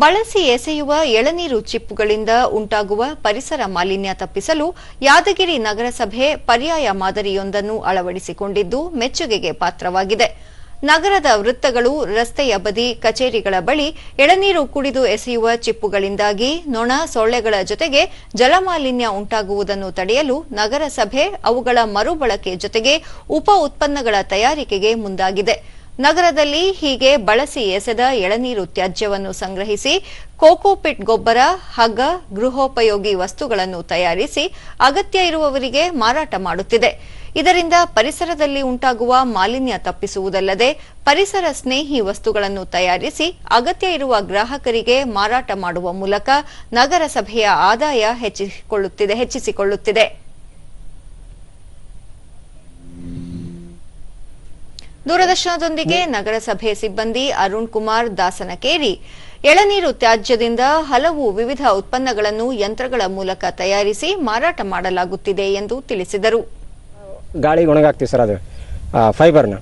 ಬಳಸಿ ಎಸೆಯುವ ಎಳನೀರು ಚಿಪ್ಪುಗಳಿಂದ ಉಂಟಾಗುವ ಪರಿಸರ ಮಾಲಿನ್ಯ ತಪ್ಪಿಸಲು ಯಾದಗಿರಿ ನಗರಸಭೆ ಪರ್ಯಾಯ ಮಾದರಿಯೊಂದನ್ನು ಅಳವಡಿಸಿಕೊಂಡಿದ್ದು ಮೆಚ್ಚುಗೆಗೆ ಪಾತ್ರವಾಗಿದೆ. ನಗರದ ವೃತ್ತಗಳು ರಸ್ತೆಯ ಬದಿ ಕಚೇರಿಗಳ ಬಳಿ ಎಳನೀರು ಕುಡಿದು ಎಸೆಯುವ ಚಿಪ್ಪುಗಳಿಂದಾಗಿ ನೊಣ ಸೊಳ್ಳೆಗಳ ಜೊತೆಗೆ ಜಲಮಾಲಿನ್ಯ ಉಂಟಾಗುವುದನ್ನು ತಡೆಯಲು ನಗರಸಭೆ ಅವುಗಳ ಮರುಬಳಕೆ ಜೊತೆಗೆ ಉಪ ಉತ್ಪನ್ನಗಳ ತಯಾರಿಕೆಗೆ ಮುಂದಾಗಿದೆ. ನಗರದಲ್ಲಿ ಹೀಗೆ ಬಳಸಿ ಎಸೆದ ಎಳನೀರು ತ್ಯಾಜ್ಯವನ್ನು ಸಂಗ್ರಹಿಸಿ ಕೋಕೋಪಿಟ್ ಗೊಬ್ಬರ, ಹಗ್ಗ, ಗೃಹೋಪಯೋಗಿ ವಸ್ತುಗಳನ್ನು ತಯಾರಿಸಿ ಅಗತ್ಯ ಇರುವವರಿಗೆ ಮಾರಾಟ ಮಾಡುತ್ತಿದೆ. ಇದರಿಂದ ಪರಿಸರದಲ್ಲಿ ಉಂಟಾಗುವ ಮಾಲಿನ್ಯ ತಪ್ಪಿಸುವುದಲ್ಲದೆ ಪರಿಸರ ಸ್ನೇಹಿ ವಸ್ತುಗಳನ್ನು ತಯಾರಿಸಿ ಅಗತ್ಯ ಇರುವ ಗ್ರಾಹಕರಿಗೆ ಮಾರಾಟ ಮಾಡುವ ಮೂಲಕ ನಗರಸಭೆಯ ಆದಾಯ ಹೆಚ್ಚಿಸಿಕೊಳ್ಳುತ್ತಿದೆ. ದೂರದರ್ಶನದೊಂದಿಗೆ ನಗರಸಭೆ ಸಿಬ್ಬಂದಿ ಅರುಣ್ ಕುಮಾರ್ ದಾಸನಕೇರಿ. ಎಳನೀರು ತ್ಯಾಜ್ಯದಿಂದ ಹಲವು ವಿವಿಧ ಉತ್ಪನ್ನಗಳನ್ನು ಯಂತ್ರಗಳ ಮೂಲಕ ತಯಾರಿಸಿ ಮಾರಾಟ ಮಾಡಲಾಗುತ್ತಿದೆ ಎಂದು ತಿಳಿಸಿದರು. ಗಾಳಿ ಒಣಗಾಕ್ತೀವಿ ಸರ್ ಅದು ಆ ಫೈಬರ್ನ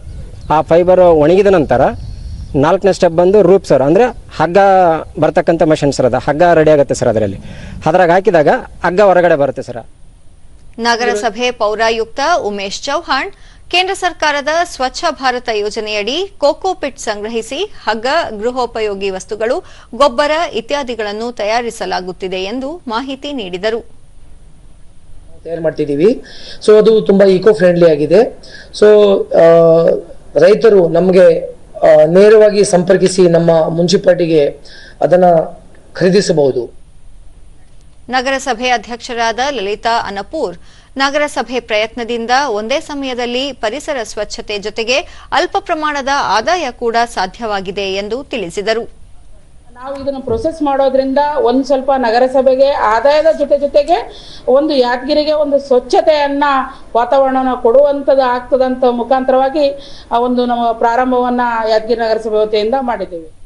ಆ ಫೈಬರ್ ಒಣಗಿದ ನಂತರ ನಾಲ್ಕನೇ ಸ್ಟೆಪ್ ಬಂದು ರೂಪ್ ಸರ್ ಅಂದರೆ ಹಗ್ಗ ಬರ್ತಕ್ಕಂಥ ಮಷಿನ್ ಸರ್ ಅದು ಹಗ್ಗ ರೆಡಿ ಆಗುತ್ತೆ ಸರ್ ಅದರಲ್ಲಿ. ಅದ್ರಾಗ ಹಾಕಿದಾಗ ಹಗ್ಗ ಹೊರಗಡೆ ಬರುತ್ತೆ ಸರ್ ನಗರಸಭೆ ಪೌರಾಯುಕ್ತ ಉಮೇಶ್ ಚೌಹಾಣ್ ಕೇಂದ್ರ ಸರ್ಕಾರದ ಸ್ವಚ್ಛ ಭಾರತ ಯೋಜನೆಯಡಿ ಕೋಕೋಪಿಟ್ ಸಂಗ್ರಹಿಸಿ ಹಗ್ಗ ಗೃಹೋಪಯೋಗಿ ವಸ್ತುಗಳು ಗೊಬ್ಬರ ಇತ್ಯಾದಿಗಳನ್ನು ತಯಾರಿಸಲಾಗುತ್ತಿದೆ ಎಂದು ಮಾಹಿತಿ ನೀಡಿದರು. ತಯಾರು ಮಾಡ್ತಿದ್ದೀವಿ. ಸೊ ಅದು ತುಂಬಾ ಇಕೋ ಫ್ರೆಂಡ್ಲಿ ಆಗಿದೆ ಸೊ ರೈತರು ನಮಗೆ ನೇರವಾಗಿ ಸಂಪರ್ಕಿಸಿ ನಮ್ಮ ಮುನ್ಸಿಪಾಲಿಟಿಗೆ ಅದನ್ನ ಖರೀದಿಸಬಹುದು. ನಗರಸಭೆ ಅಧ್ಯಕ್ಷರಾದ ಲಲಿತಾ ಅನಪೂರ್ ನಗರಸಭೆ ಪ್ರಯತ್ನದಿಂದ ಒಂದೇ ಸಮಯದಲ್ಲಿ ಪರಿಸರ ಸ್ವಚ್ಛತೆ ಜೊತೆಗೆ ಅಲ್ಪ ಪ್ರಮಾಣದ ಆದಾಯ ಕೂಡ ಸಾಧ್ಯವಾಗಿದೆ ಎಂದು ತಿಳಿಸಿದರು. ನಾವು ಇದನ್ನು ಪ್ರೊಸೆಸ್ ಮಾಡೋದ್ರಿಂದ ಒಂದು ಸ್ವಲ್ಪ ನಗರಸಭೆಗೆ ಆದಾಯದ ಜೊತೆ ಜೊತೆಗೆ ಒಂದು ಯಾದಗಿರಿಗೆ ಒಂದು ಸ್ವಚ್ಛತೆಯನ್ನ ವಾತಾವರಣನ ಕೊಡುವಂಥದ್ದು ಆಗ್ತದಂತ ಮುಖಾಂತರವಾಗಿ ಒಂದು ನಮ್ಮ ಪ್ರಾರಂಭವನ್ನ ಯಾದಗಿರಿ ನಗರಸಭೆ ವತಿಯಿಂದ ಮಾಡಿದ್ದೇವೆ.